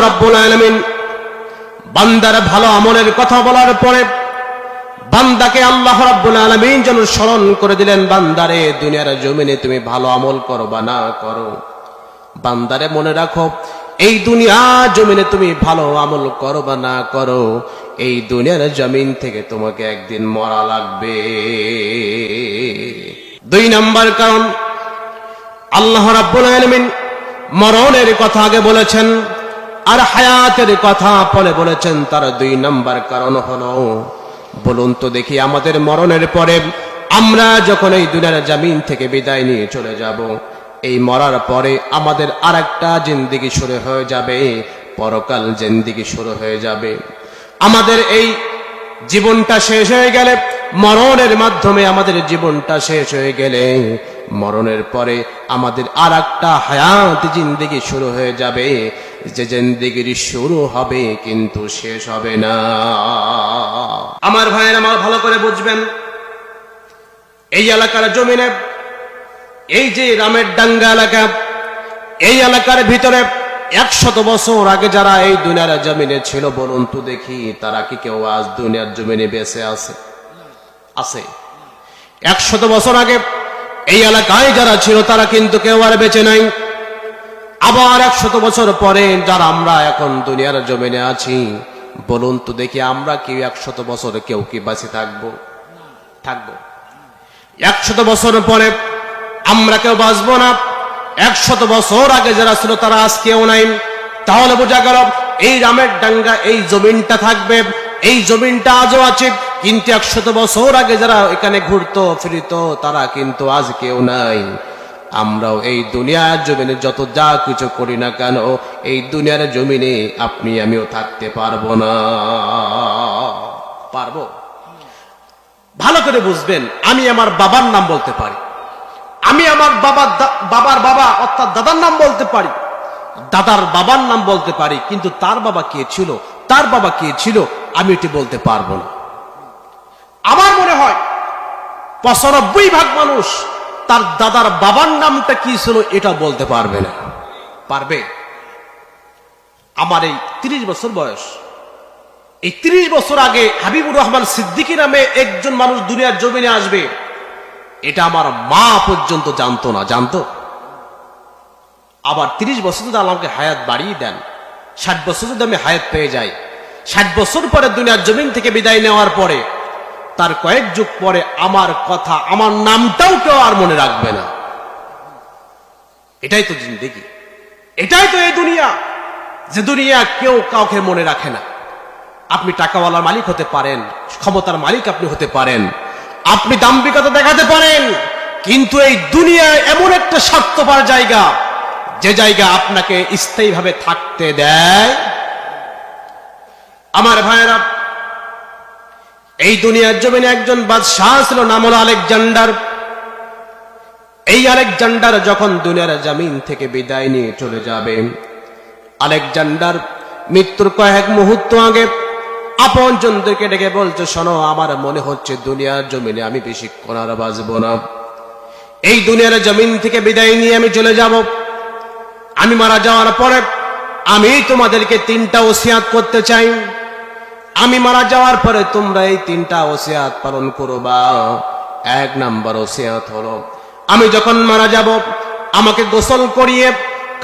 রাব্বুল আলামিন বান্দার ভালো আমলের কথা বলার পরে বান্দাকে আল্লাহ রাব্বুল আলামিন যেন স্মরণ করে দিলেন, বান্দারে, দুনিয়ার জমিনে তুমি ভালো আমল করো বা না করো। বান্দারে মনে রাখো, এই দুনিয়া জমিনে তুমি ভালো আমল করো বা না করো। এই দুনিয়ার জমিন থেকে তোমাকে একদিন মরা লাগবে। দুই নাম্বার কারণ, আল্লাহ রাব্বুল আলামিন মরণের কথা আগে বলেছেন আর হায়াতের কথা বলে বলেছেন, তার দুই নাম্বার কারণ হলো, বলুন তো দেখি আমাদের মরণের পরে আমরা যখন এই দুনিয়ার জামিন থেকে বিদায় নিয়ে চলে যাব, এই মরার পরে আমাদের আর একটা জিন্দিগি শুরু হয়ে যাবে, পরকাল জিন্দিগি শুরু হয়ে যাবে। আমাদের এই জীবনটা শেষ হয়ে গেলে, মরণের মাধ্যমে আমাদের জীবনটা শেষ হয়ে গেলে মরণের পরে আমাদের আর একটা হায়াত জিন্দিগি শুরু হয়ে যাবে। যে জিন্দিগির শুরু হবে কিন্তু শেষ হবে না। আমার ভাইয়ের আমার ভালো করে বুঝবেন। এই এলাকার জমিনে, এই যে রামের ডাঙ্গা এলাকা, এই এলাকার ভিতরে একশত বছর আগে যারা এই দুনিয়ার জমিনে ছিল, বলুন তো দেখি তারা কি কেউ আজ দুনিয়ার জমিনে বেঁচে আছে? আছে। একশত বছর আগে এই এলাকায় যারা ছিল, তারা কিন্তু কেউ আর বেঁচে নাই। আবার একশত বছর পরে যারা আমরা এখন দুনিয়ার জমিনে আছি, বলুন তো দেখি আমরা কি একশত বছর কেউ কি বাঁচে থাকব? থাকব। একশত বছর পরে আমরা কেউ বাঁচবো না। একশত বছর আগে যারা ছিল, তারা আজকেও নাই। তাহলে বোঝা গেল, এই রামের ডাঙ্গা এই জমিনটা থাকবে, এই জমিনটা আজও আছে। কিন্তু একশত বছর আগে যারা এখানে ঘুরতো, ফিরিত, তারা কিন্তু আজ কেউ নাই। আমরাও এই দুনিয়ার জমিনে যত যা কিছু করি না কেন, এই দুনিয়ার জমিনে আপনি, আমিও থাকতে পারব না। পারব? ভালো করে বুঝবেন, আমি আমার বাবার নাম বলতে পারি। আমি আমার বাবার বাবার বাবা, অর্থাৎ দাদার নাম বলতে পারি। দাদার বাবার নাম বলতে পারি, কিন্তু তার বাবা কে ছিল? তার বাবা কে ছিল? আমি এটি বলতে পারব না। আমার মনে হয় পঁচানব্বই ভাগ মানুষ তার দাদার বাবার নামটা কি ছিল এটা বলতে পারবে না। পারবে? আমার এই তিরিশ বছর বয়স। এই তিরিশ বছর আগে হাবিবুর রহমান সিদ্দিকী নামে একজন মানুষ দুনিয়ার জমিনে আসবে, এটা আমার মা পর্যন্ত জানতো না। জানতো? আবার তিরিশ বছর যদি আমাকে হায়াত বাড়িয়ে দেন, ষাট বছর যদি আমি হায়াত পেয়ে যাই, ষাট বছর পরে দুনিয়ার জমিন থেকে বিদায় নেওয়ার পরে তার কয়েক যুগ পরে আমার কথা, আমার নামটাও কেউ আর মনে রাখবে না। এটাই তো জিন্দেগি। এটাই তো এই দুনিয়া। যে দুনিয়া কেউ কাউকে মনে রাখে না। আপনি টাকাওয়ালার মালিক হতে পারেন, ক্ষমতার মালিক আপনি হতে পারেন। আপনি দাম্ভিকতা দেখাতে পারেন, কিন্তু এই দুনিয়ায় এমন একটা স্বার্থপর জায়গা, যে জায়গা আপনাকে স্থায়ীভাবে থাকতে দেয়। আমার ভাইয়েরা এই দুনিয়ার জমিনে একজন বাদশাহ ছিল, নাম হলো আলেকজান্ডার। এই আলেকজান্ডার যখন দুনিয়ার জামিন থেকে বিদায় নিয়ে চলে যাবে, আলেকজান্ডার মৃত্যুর কয়েক মুহূর্ত আগে আপন জনদেরকে ডেকে বলছে, শোনো, আমার মনে হচ্ছে দুনিয়ার জমিনে আমি বেশিক্ষণ আর বাঁচবো না। এই দুনিয়ার জমিন থেকে বিদায় নিয়ে আমি চলে যাব। আমি মারা যাওয়ার পরে আমি তোমাদেরকে তিনটা ওসিয়াত করতে চাই। আমি মারা যাওয়ার পরে তোমরা এই তিনটা ওসিয়াত পালন করবা। এক নাম্বার ওসিয়াত হলো, আমি যখন মারা যাব, আমাকে গোসল করিয়ে,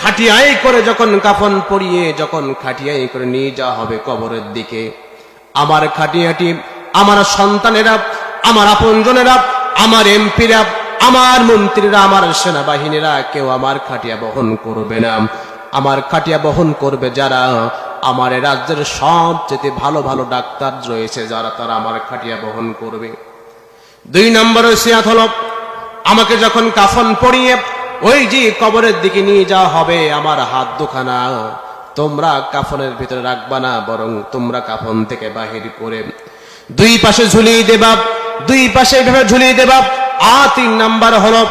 খাটিয়াই করে যখন কাফন পরিয়ে, যখন খাটিয়াই করে নিয়ে যাওয়া হবে কবরের দিকে। আমার খাটিয়াটি, আমার সন্তানেরা, আমার আপনজনেরা, আমার এমপিরা, আমার মন্ত্রীরা, আমার সেনাবাহিনীরা কেউ আমার খাটিয়া বহন করবে না। আমার খাটিয়া বহন করবে যারা? আমার এ রাজ্যের সবচেয়ে ভালো ভালো ডাক্তার রয়েছে যারা তারা আমার খাটিয়া বহন করবে। দুই নম্বর সিয়াত হলো, আমাকে যখন কাফন পরিয়ে ওই যে কবরের দিকে নিয়ে যাওয়া হবে আমার হাত দুখানা, তোমরা কাফনের ভিতরে রাখবা না, বরং তোমরা কাফন থেকে বাহির করে দুই পাশে ঝুলিয়ে দেবা, দুই পাশে এভাবে ঝুলিয়ে দেবা। আ তিন নাম্বার হলো,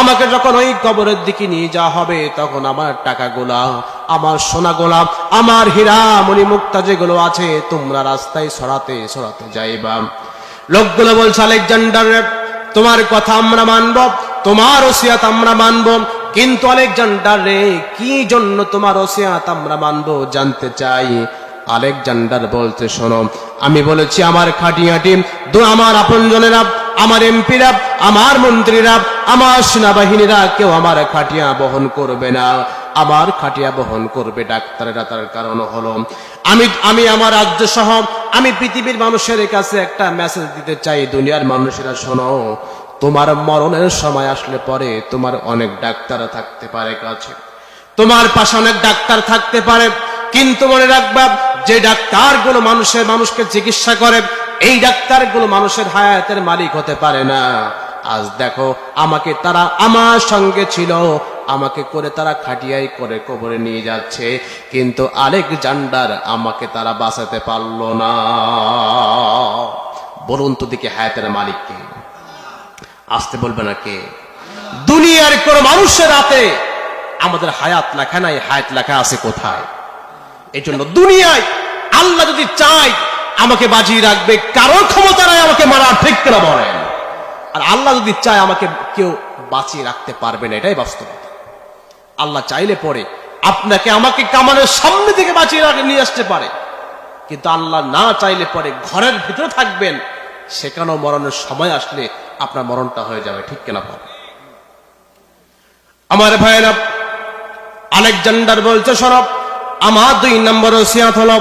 আমাকে যখন ওই কবরের দিকে নিয়ে যাওয়া হবে, তখন আমার টাকাগুলা আমার সোনাগুলা আমার হীরা মণিমুক্তা যেগুলো আছে, তোমরা রাস্তায় সরাতে সরাতে যাইবা। লোকগুলো বলছে, আলেকজান্ডার, তোমার কথা আমরা মানব, তোমার ওসিয়াত আমরা মানব, কিন্তু আলেকজান্ডার রে, কি জন্য তোমার ওসিয়াত আমরা মানবো জানতে চাই? আলেকজান্ডার বলতে, শোনো, আমি বলেছি, আমার খাটিয়াটি দু, আমার আপনজনেরা, আমার এমপিরা, আমার মন্ত্রীরা, আমার সেনাবাহিনীরা কেউ আমার খাটিয়া বহন করবে না। আমার খাটিয়া বহন করবে ডাক্তারেরা, তার কারণ হলো, আমি আমি আমার রাজ্য সহ, আমি পৃথিবীর মানুষের কাছে একটা মেসেজ দিতে চাই, দুনিয়ার মানুষেরা শোনো, তোমার মরণের সময় আসলে পরে তোমার অনেক ডাক্তার থাকতে পারে কাছে। তোমার পাশে অনেক ডাক্তার থাকতে পারে, কিন্তু মনে রাখবা, যে ডাক্তারগুলো মানুষের, মানুষকে চিকিৎসা করে, এই ডাক্তারগুলো মানুষের হায়াতের মালিক হতে পারে না। আজ দেখো, আমাকে তারা আমার সঙ্গে ছিল আমাকে করে তারা খাটিয়াই করে কবরে নিয়ে যাচ্ছে। কিন্তু আলেকজান্ডার আমাকে তারা বাঁচাতে পারল না। বলুন তো দিকে হায়াতের মালিককে আসতে বলবে না কে? দুনিয়ার কোন মানুষের হাতে আমাদের হায়াত লেখা নাই, হায়াত লেখা আছে কোথায়? এই জন্য দুনিয়ায় আল্লাহ যদি চায়, আমাকে বাজিয়ে রাখবে, কারোর ক্ষমতা নাই আমাকে মারার, ঠিক কেনা বলেন? আর আল্লাহ যদি চায়, আমাকে কেউ বাঁচিয়ে রাখতে পারবে না, এটাই বাস্তবতা। আল্লাহ চাইলে পরে আপনাকে আমাকে কামানের সামনে থেকে বাঁচিয়ে নিয়ে আসতে পারে। কিন্তু আল্লাহ না চাইলে পরে ঘরের ভিতরে থাকবেন, সেখানেও মরণের সময় আসলে আপনার মরণটা হয়ে যাবে, ঠিক কেনা পাবে আমার ভাইয়েরা আলেকজান্ডার বলছে, সরব, আমার দুই নম্বর ওসিয়াত হল,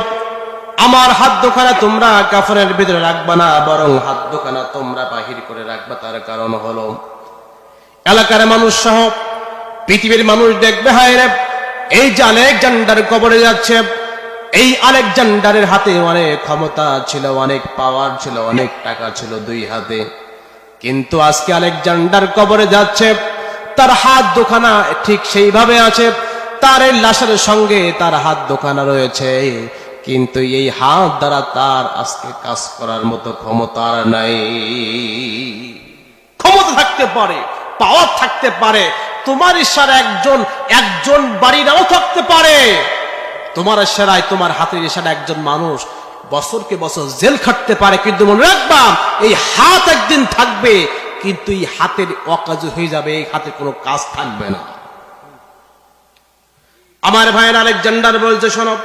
আমার হাত দোকানা তোমরা কাফনের ভিতরে রাখবা না, বরং হাত দোকানা তোমরা বাহির করে রাখবা, তার কারণ হলো, এলাকার মানুষ সহ পৃথিবীর মানুষ দেখবে, হায় রে। এই যে আলেকজান্ডার কবরে যাচ্ছে, এই আলেকজান্ডারের হাতে অনেক ক্ষমতা ছিল, অনেক পাওয়ার ছিল, অনেক টাকা ছিল দুই হাতে। কিন্তু আজকে আলেকজান্ডার কবরে যাচ্ছে, তার হাত দোকানা ঠিক সেইভাবে আছে, তার এই লাশের সঙ্গে তার হাত দোকানা রয়েছে। কিন্তু এই হাত দ্বারা তার আজকে কাজ করার মতো ক্ষমতা নাই। ক্ষমতা থাকতে পারে পাওয়ার থাকতে পারে তোমার ইশারা একজন একজন বাড়িরাও থাকতে পারে। তোমার ইশারায় তোমার হাতের ইশারা একজন মানুষ বছরকে বছর জেল খাটতে পারে। কিন্তু মনে রাখবা, এই হাত একদিন থাকবে, কিন্তু এই হাতের অকাজ হয়ে যাবে, এই হাতে কোনো কাজ থাকবে না। আমার ভাইয়ের আলেকজান্ডার বলছে, শোনো,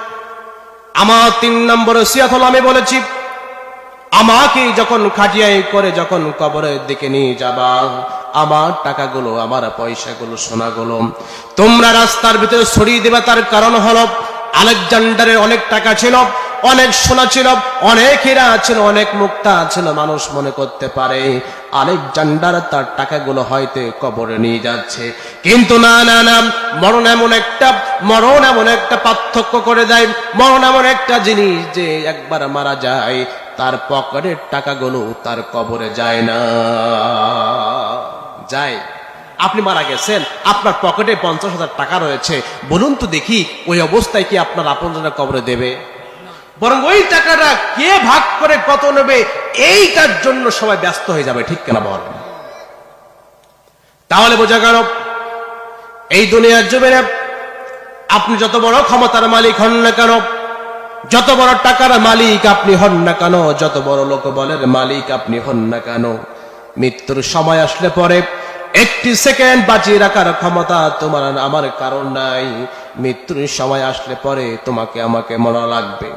আমার তিন নম্বর সিয়াত হলো আমি বলেছি আমাকে যখন খাটিয়াই করে যখন কবরের দিকে নিয়ে যাবা আমার টাকাগুলো, আমার পয়সাগুলো, সোনাগুলো। তোমরা রাস্তার ভিতরে ছড়িয়ে দেবা, তার কারণ হলো আলেকজান্ডারের অনেক টাকা ছিল, অনেক সোনা ছিল, অনেক হীরা ছিল, অনেক মুক্তা ছিল, মানুষ মনে করতে পারে আলেকজান্ডার তার টাকাগুলো হয়তো কবরে নিয়ে যাচ্ছে। কিন্তু না না না, মরণ এমন একটা, মরণ এমন একটা পার্থক্য করে দেয়, মরণ এমন একটা জিনিস যে একবার মারা যায়, তার পকেটের টাকাগুলো তার কবরে যায় না। যায়। আপনি মারা গেছেন, আপনার পকেটে পঞ্চাশ হাজার টাকা রয়েছে। বলুন তো দেখি, ওই অবস্থায় কি আপনার আপনজনের কবরে দেবে? বরং ওই টাকাটা কে ভাগ করে কত নেবে, এইটার জন্য সবাই ব্যস্ত হয়ে যাবে, ঠিক কেনা বল? তাহলে বোঝা গেল, এই দুনিয়ার জমিনে আপনি যত বড় ক্ষমতার মালিক হন না কেন, যত বড় টাকার মালিক আপনি হন না কেন, যত বড় লোক বলের মালিক আপনি হন না কেন মৃত্যুর সময় আসলে পরে একটি সেকেন্ড বাঁচিয়ে রাখার ক্ষমতা তোমার আমার কারণ নাই। মৃত্যুর সময় আসলে পরে তোমাকে আমাকে মরা লাগবে।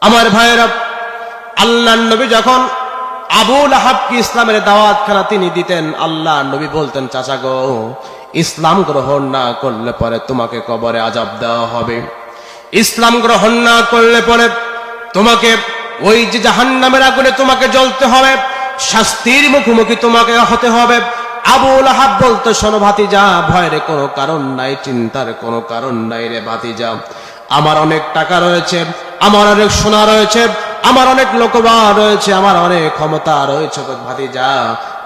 আমার ভাইয়েরা আল্লাহ নবী যখন আবুল আহাবকে ইসলামের দাওয়াত খানা তিনি দিতেন আল্লাহ নবী বলতেন, চাচা গো, ইসলাম গ্রহণ না করলে পরে তোমাকে কবরে আজাব দেওয়া হবে। ইসলাম গ্রহণ না করলে পরে তোমাকে ওই যে জাহান্নামের আগুনে তোমাকে জ্বলতে হবে। শাস্তির মুখোমুখি তোমাকে হতে হবে। আবুল আহাব বলতো, শোনো ভাতিজা, ভয়ের কোনো কারণ নাই, চিন্তার কোনো কারণ নাই রে ভাতিজা। আমার অনেক টাকা রয়েছে, আমার অনেক সোনা রয়েছে, আমার অনেক লোকবা রয়েছে, আমার অনেক ক্ষমতা রয়েছে ভাতিজা।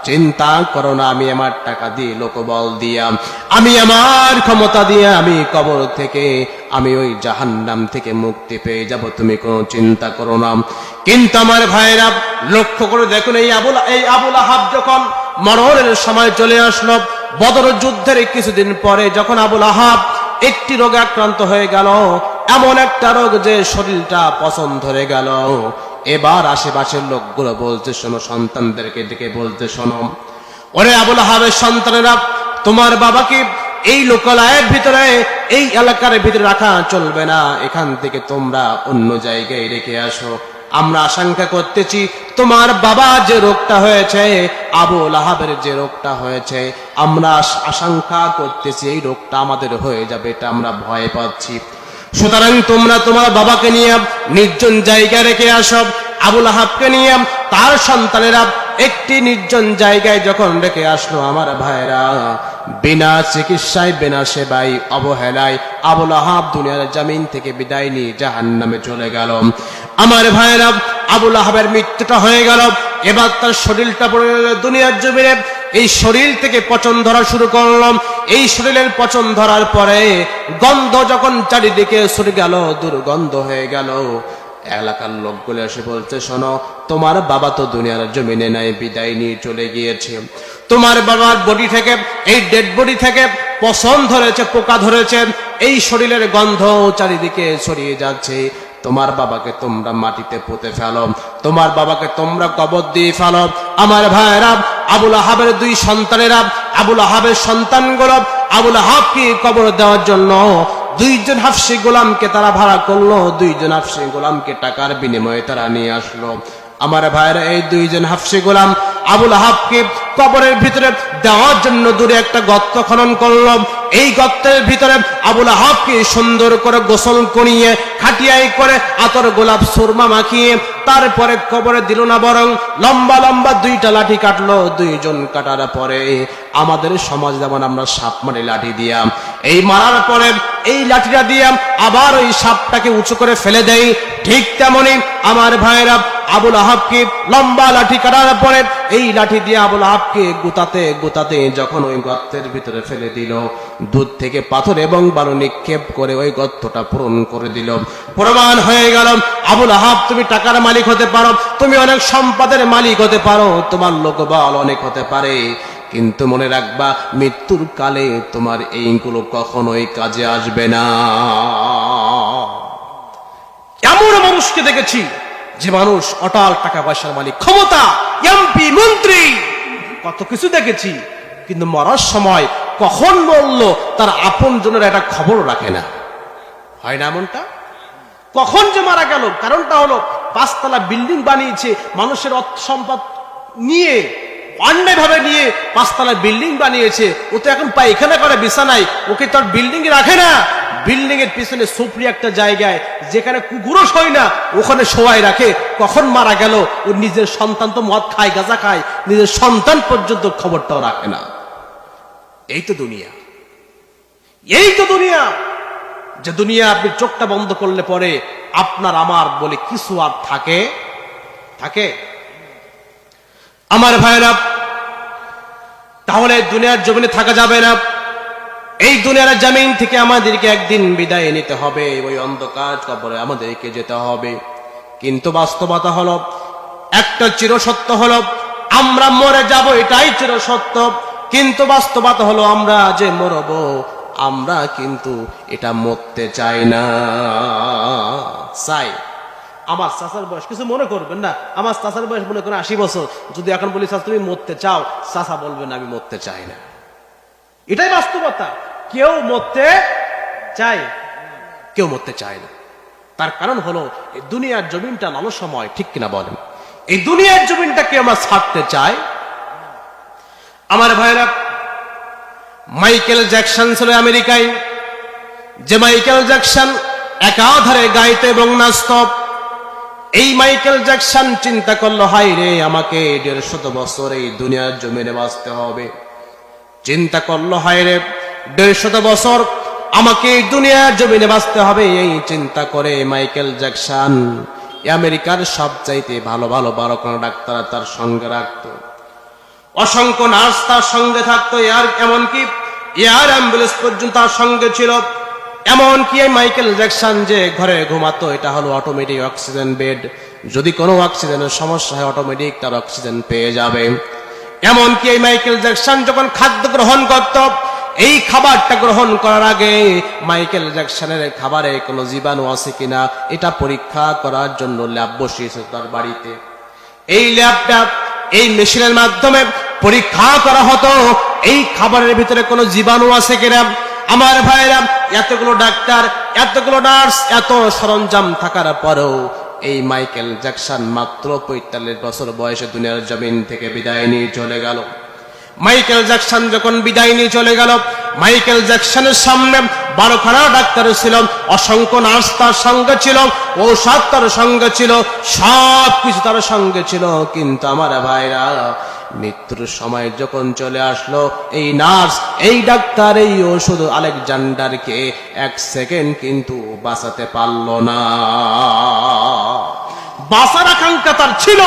চিন্তা করো না, আমি আমার টাকা দিয়ে লোকবল দিয়া, আমি আমার ক্ষমতা দিয়ে আমি কবর থেকে আমি ওই জাহান্নাম থেকে মুক্তি পেয়ে যাব, তুমি কোনো চিন্তা করো না। কিন্তু আমার ভাইরা, লক্ষ্য করে দেখুন, এই আবুল এই আবুল আহাব যখন মরণের সময় চলে আসলো, বদর যুদ্ধের কিছুদিন পরে যখন আবুল আহাব একটি রোগে আক্রান্ত হয়ে গেল, এমন একটা রোগ যে শরীরটা পছন্দ ধরে গেল। এবার আশেপাশের লোকগুলো বলতে শোনো, সন্তানদেরকে ডেকে বলতে শোনো। ওরে আবুল আহাবের সন্তানেরা, তোমার বাবাকে এই লোকালয়ের ভিতরে এই এলাকার ভিতরে রাখা চলবে না। এখান থেকে তোমরা অন্য জায়গায় রেখে আসো। আমরা আশঙ্কা করতেছি, তোমার বাবা যে রোগটা হয়েছে, আবু লাহাবের যে রোগটা হয়েছে, আমরা আশ- আশঙ্কা করতেছি, এই রোগটা আমাদের হয়ে যাবে, এটা আমরা ভয় পাচ্ছি। সুতরাং তোমরা তোমার বাবাকে নিয়ে নির্জন জায়গায় রেখে আসো আবুল আহাবকে নিয়ে তার সন্তানেরা একটি নির্জন জায়গায় যখন রেখে আসলো, আমার ভাইরা বিনা চিকিৎসায়, বিনা সেবায়, অবহেলায় আবুল আহাব দুনিয়ার জামিন থেকে বিদায় নিয়ে জাহান নামে চলে গেল। আমার ভাইরা আবুল আহাবের মৃত্যুটা হয়ে গেল। এবার তার শরীরটা পড়ে গেল দুনিয়ার জমিনে। এই শরীর থেকে পচন ধরা শুরু করলাম। এই শরীরের পচন ধরার পরে গন্ধ যখন চারিদিকে সরে গেল, দুর্গন্ধ হয়ে গেল। এলাকার লোকগুলো এসে বলছে, শোনো তোমার বাবা তো দুনিয়ার জমিনে নাই, বিদায় নিয়ে চলে গিয়েছে। তোমার বাবার বডি থেকে, এই ডেড বডি থেকে পছন ধরেছে, পোকা ধরেছে, এই শরীরের গন্ধ চারিদিকে ছড়িয়ে যাচ্ছে। তোমার বাবাকে তোমরা মাটিতে পুঁতে ফেলো, তোমার বাবাকে তোমরা কবর দিয়ে ফেলো। আমার ভাইয়েরা, আবুল আহাবের দুই সন্তানেরা, আবুল আহাবের সন্তানগুলো, আবুল আহাবকে কবর দেওয়ার জন্য দুইজন হাফসি গোলামকে তারা ভাড়া করল, দুইজন হাফসি গোলামকে টাকার বিনিময়ে তারা নিয়ে আসলো। আমার ভাইরা এই দুইজন হাফসি গোলাম আবুল আহাবকে কবরের ভিতরে দেওয়ার জন্য দূরে একটা গর্ত খনন করল। এই গর্তের ভিতরে আবুল আহাবকে সুন্দর করে গোসল করিয়ে, খাটিয়াই করে আতর গোলাপ সুরমা মাখিয়ে তারপরে কবরে দিল না বরং লম্বা লম্বা দুইটা লাঠি কাটলো দুইজন কাটার পরে। আমাদের সমাজ যেমন আমরা সাপ মারি লাঠি দিয়াম এই মারার পরে এই লাঠিটা দিয়াম আবার ওই সাপটাকে উঁচু করে ফেলে দেই। ঠিক তেমনি আমার ভাইরা আবুল আহাবকে লম্বা লাঠি কাটার পরে এই লাঠি দিয়ে আবুল আহাবকে গুতাতে গুতাতে যখন ওই গর্তের ভিতরে ফেলে দিল, দুধ থেকে পাথর এবং বালু নিক্ষেপ করে ওই গর্তটা পূরণ করে দিল। প্রমাণ হয়ে গেল, আবুল আহাব, তুমি টাকার মালিক হতে পারো, তুমি অনেক সম্পদের মালিক হতে পারো, তোমার লোকবল অনেক হতে পারে। কিন্তু মনে রাখবা, মৃত্যুর কালে তোমার এইগুলো কখনোই কাজে আসবে না। এমন মানুষকে দেখেছি যে মানুষ অটাল টাকা পয়সার মালিক। ক্ষমতা, এমপি, মন্ত্রী, কত কিছু দেখেছি। কিন্তু মরার সময় কখন বলল, তার আপন জনের একটা খবর রাখে না। হয় না এমনটা? কখন যে মারা গেল? কারণটা হলো, পাঁচতলা বিল্ডিং বানিয়েছে, মানুষের অর্থ সম্পদ নিয়ে, অন্যায় ভাবে নিয়ে পাঁচতলা বিল্ডিং বানিয়েছে। ও তো এখন পায়খানা করে, বিছানায়। ওকে তো বিল্ডিং রাখে না। বিল্ডিং এর পিছনে সুপ্রি একটা জায়গায়, যেখানে কুকুরও শোয় না, ওখানে শোয়াই রাখে। কখন মারা গেল, ও নিজের সন্তান তো মদ খায়, গাঁজা খায়, নিজের সন্তান পর্যন্ত খবরটাও রাখে না। এই তো দুনিয়া। এই তো দুনিয়া। যে দুনিয়া আপনি চোখটা বন্ধ করলে পরে আপনার আমার বলে কিছু আর থাকে? থাকে? আমার ভাইরা তাহলে দুনিয়ার জমিনে থাকা যাবে না। এই দুনিয়ার জামিন থেকে আমাদেরকে একদিন বিদায় নিতে হবে। ওই অন্ধকার কবরে আমাদেরকে যেতে হবে। কিন্তু বাস্তবতা হলো, একটা চিরসত্য হলো, আমরা মরে যাব এটাই চিরসত্য। কিন্তু বাস্তবতা হলো, আমরা যে মরব, আমরা কিন্তু এটা মরতে চাই না। চাই আমার চাচার বয়স কিছু মনে করবেন না? আমার চাচার বয়স মনে করেন আশি বছর। যদি এখন বলি, চাচা, তুমি মরতে চাও, চাচা বলবেন আমি মরতে চাই না। এটাই বাস্তবতা। কেউ মরতে চায়। কেউ মরতে চায় না। তার কারণ হলো, এই দুনিয়ার জমিনটা লালো সময় ঠিক কিনা বলেন? এই দুনিয়ার জমিনটা জমিনটাকে আমরা ছাড়তে চাই আমার ভাইরা মাইকেল জ্যাকসন ছিল আমেরিকায়। যে মাইকেল জ্যাকসন একাধারে গাইতে এবং নাচত, এই মাইকেল জ্যাকসন চিন্তা করল হাই রে আমাকে দেড়শত বছর এই দুনিয়ার জমিনে বাঁচতে হবে। চিন্তা করল, হায় রে, দেড়শত বছর আমাকে এই দুনিয়ার জমিনে বাঁচতে হবে, এই চিন্তা করে মাইকেল জ্যাকসন আমেরিকার সবচাইতে ভালো ভালো বারো কোনো ডাক্তার তার সঙ্গে রাখতো। অসংখ্য নার্স তার সঙ্গে থাকতো এয়ার এমনকি এয়ার অ্যাম্বুলেন্স পর্যন্ত তার সঙ্গে ছিল। এমনকি মাইকেল জ্যাকসন যে ঘরে ঘুমাতো, এটা হলো অটোমেটিক অক্সিজেন বেড যদি কোনো অক্সিজেনের সমস্যা হয় অটোমেটিক তার অক্সিজেন পেয়ে যাবে। এমনকি এই মাইকেল জ্যাকসন যখন খাদ্য গ্রহণ করত, এই খাবারটা গ্রহণ করার আগে মাইকেল জ্যাকসনের খাবারে কোনো জীবাণু আছে কিনা, এটা পরীক্ষা করার জন্য ল্যাব বসিয়েছে তার বাড়িতে। এই ল্যাবটা, এই মেশিনের মাধ্যমে পরীক্ষা করা হতো, এই খাবারের ভিতরে কোনো জীবাণু আছে কিনা। আমার ভাইরা, এতগুলো ডাক্তার, এতগুলো নার্স, এত সরঞ্জাম থাকার পরেও এই মাইকেল জ্যাকসন মাত্র পঁয়তাল্লিশ বছর বয়সে দুনিয়ার জমিন থেকে বিদায় নিয়ে চলে গেল। মাইকেল জ্যাকসন যখন বিদায় নিয়ে চলে গেল, মাইকেল জ্যাকসনের সামনে বারোখানা ডাক্তার ছিল, অসংখ্য নার্স তার সঙ্গে ছিল, ঔষধ তার সঙ্গে ছিল সব কিছু তার সঙ্গে ছিল। কিন্তু আমার ভাইরা মৃত্যুর সময় যখন চলে আসলো, এই নার্স, এই ডাক্তার, এই ওষুধ আলেকজান্ডারকে এক সেকেন্ড কিন্তু বাঁচাতে পারল না। বাঁচার আকাঙ্ক্ষা তার ছিল,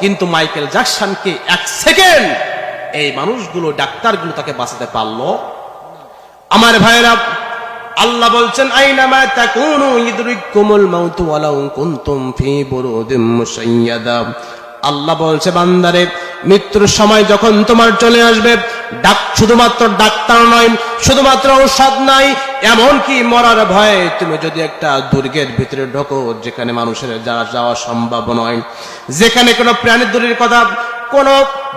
কিন্তু মাইকেল জ্যাকসনকে এক সেকেন্ড এই মানুষগুলো, ডাক্তারগুলো তাকে বাঁচাতে পারল। আমার ভাইরা আল্লাহ বলছেন আইনামা তাকুনু ইদরিকুমুল মাউতু ওয়ালাউ কুনতুম ফি বুরুদিম মুশাইয়াদা। আল্লাহ বলছে, বান্দারে, মৃত্যুর সময় যখন তোমার চলে আসবে, ডাক শুধুমাত্র ডাক্তার নয়, শুধুমাত্র ঔষধ নাই, এমনকি মরার ভয়ে তুমি যদি একটা দুর্গের ভিতরে ঢোকো, যেখানে মানুষের যাওয়া যাওয়া সম্ভব নয়, যেখানে কোনো প্রাণী দূরের কথা, কোনো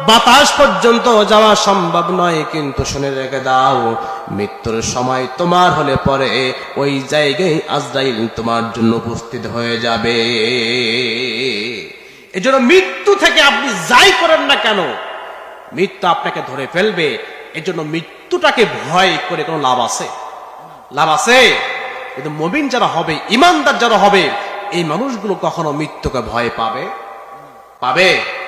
বাতাস পর্যন্ত যাওয়া সম্ভব নয়, কিন্তু শুনে রেখে দাও, মৃত্যুর সময় তোমার হলে পরে ওই জায়গায় আজরাইল তোমার জন্য উপস্থিত হয়ে যাবে। এজন্য মৃত্যু থেকে আপনি যাই করেন না কেন, মৃত্যু আপনাকে ধরে ফেলবে। এজন্য মৃত্যুটাকে ভয় করে কোনো লাভ আছে? লাভ আছে? কিন্তু মবিন যারা হবে ইমানদার যারা হবে, এই মানুষগুলো কখনো মৃত্যুকে ভয় পাবে? পাবে?